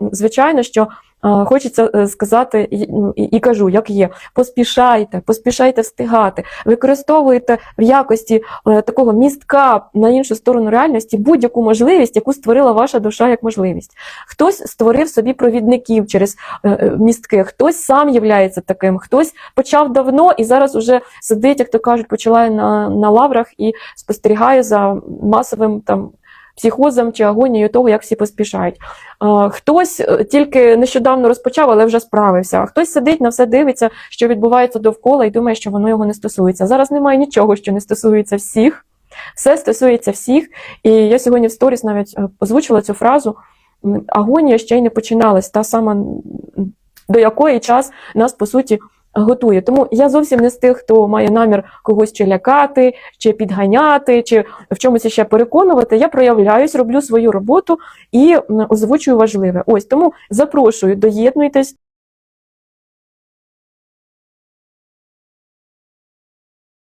звичайно, що е, хочеться е, сказати і, кажу, як є: поспішайте, поспішайте встигати, використовуйте в якості е, такого містка на іншу сторону реальності будь-яку можливість, яку створила ваша душа як можливість. Хтось створив собі провідників через містки, хтось сам являється таким, хтось почав давно і зараз уже сидить, як то кажуть, починає на, на лаврах і спостерігає за масовим там. Психозом чи агонією того, як всі поспішають. Хтось е, тільки нещодавно розпочав, але вже справився. А хтось сидить на все дивиться, що відбувається довкола, і думає, що воно його не стосується. Зараз немає нічого, що не стосується всіх. Все стосується всіх. І я сьогодні в сторіс навіть е, озвучила цю фразу: агонія ще й не починалась, та сама до якої час нас по суті готує. Тому я зовсім не з тих, хто має намір когось чи лякати, чи підганяти, чи в чомусь ще переконувати. Я проявляюсь, роблю свою роботу і озвучую важливе. Ось тому запрошую, доєднуйтесь.